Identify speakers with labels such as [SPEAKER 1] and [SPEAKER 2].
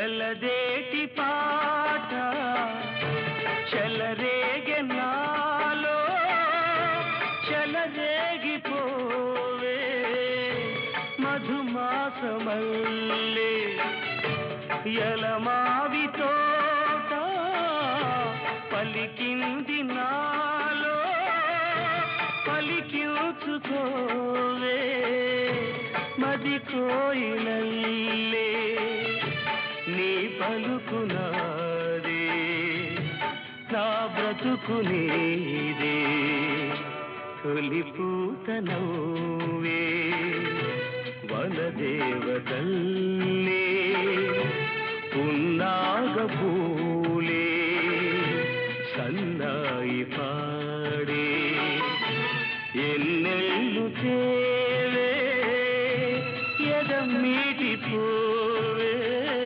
[SPEAKER 1] ఎలదేటి పాట చెలరేగె నాలో చెలరేగిపోవే మధుమాసమల్లే ఎలమావి తోట పలికింది నాలో పలికించుకోవే. మది కోయిలల్లే పలుకునాది నా బ్రతుకు నీదే. తొలి పూత నవ్వే వనదేవతల్లే పున్నాగ పూలే. సన్నాయి పాడే. ఎన్నెళ్ళు చేలే ఎదమ్మీటి పూ